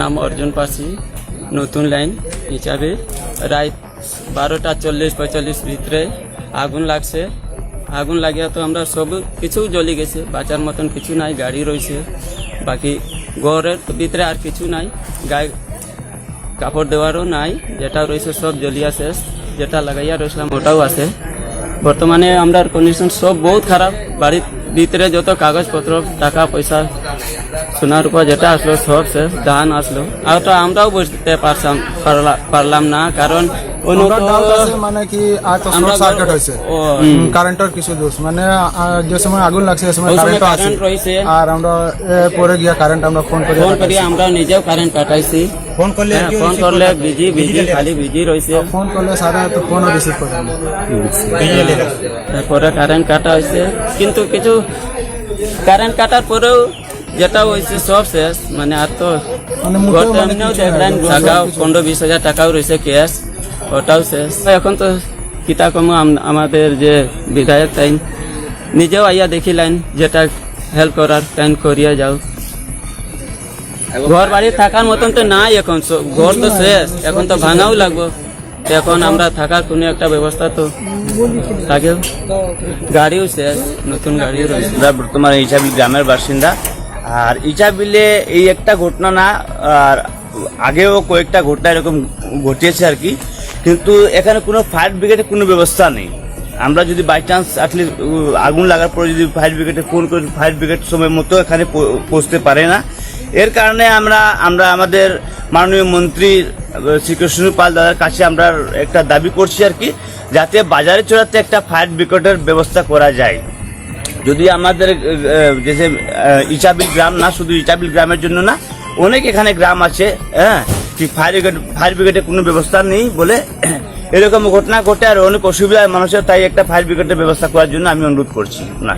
নাম অর্জুন পাশি, নতুন লাইন হিসাবে। রাত বারোটা চল্লিশ পঁয়তাল্লিশ ভিতরে আগুন লাগছে। আগুন লাগিয়া তো আমরা সব কিছু জ্বলি গেছে, বাঁচার মতন কিছু নাই, গাড়ি রয়েছে। বাকি ঘরের ভিতরে আর কিছু নাই, গায়ে কাপড় দেওয়ারও নাই, যেটা রয়েছে সব জ্বলিয়া শেষ, যেটা লাগাইয়া রয়েছিলাম ওটাও আছে। বর্তমানে আমরা কন্ডিশন সব বহুত খারাপ, বাড়ির ভিতরে যত কাগজপত্র, টাকা, পয়সা, সোনার উপর যেটা আসলো, সব সে দান আসলো। আর তো আমরাও বুঝতে পারলাম না, কারণ আমরা তো- ডাউট আছে মানে কি আর তো আমরা শর্ট সার্কিট হয়েছে ও, কারেন্টের কিছু দোষ মানে আহ, যে সময় আগুন লাগছে সে সময় ওই সময় কারেন্ট আছে কারেন্ট রয়েছে আর আমরা এ, পরে গিয়া কারেন্ট আমরা ফোন করে ফোন করি আমরা নিজেও কারেন্ট কাটাইছি ফোন করলে হ্যাঁ, ফোন করলে বিজি বিজি খালি বিজি রয়েছে ফোন করলে সারা তো ফোনও রিসিভ করে না। তারপরে কারেন্ট কাটা হয়েছে কিন্তু কিছু কারেন্ট কাটার পরেও যেটা হয়েছে সব শেষ মানে আর তো মুখেও মানে টাকাও পনেরো বিশ হাজার টাকাও রয়েছে ক্যাশ ওটাও শেষ। এখন তো কিতা কমো আম- আমাদের যে বিধায়ক টাইম নিজেও আইয়া দেখিলেন যেটা হেল্প করার টাইম করিয়া যাও। ঘর বাড়ি থাকার মতন তো নাই এখন সব- ঘর তো শেষ এখন তো ভাঙাও লাগবো। এখন আমরা থাকার কোনো একটা ব্যবস্থা তো থাকেও। গাড়িও শেষ নতুন গাড়িও রয়েছে। বর্তমানে ইচাবিল গ্রামের বাসিন্দা। আর ইচাবিলে এই একটা ঘটনা না, আর আগেও কয়েকটা ঘটনা এরকম ঘটিয়েছে আর কি। কিন্তু এখানে কোনো ফায়ার ব্রিগেডের কোনো ব্যবস্থা নেই। আমরা যদি বাই চান্স আটলি আগুন লাগার পরে যদি ফায়ার ব্রিগেডে ফোন করি, ফায়ার ব্রিগেড সময় মতো এখানে পৌঁছতে পারে না। এর কারণে আমরা আমরা আমাদের মাননীয় মন্ত্রী শ্রীকৃষ্ণ পাল দাদার কাছে আমরা একটা দাবি করছি আর কি, যাতে বাজারে চড়াতে একটা ফায়ার ব্রিগেডের ব্যবস্থা করা যায়। যদি আমাদের দেশে ইচাবিল গ্রাম না, শুধু ইচাবিল গ্রামের জন্য না, অনেক এখানে গ্রাম আছে হ্যাঁ ফায়ার ব্রিগেড ফায়ার ব্রিগেডের কোনো ব্যবস্থা নেই বলে এরকম ঘটনা ঘটে আর অনেক অসুবিধা মানুষের, তাই একটা ফায়ার ব্রিগেডের ব্যবস্থা করার জন্য আমি অনুরোধ করছি। না।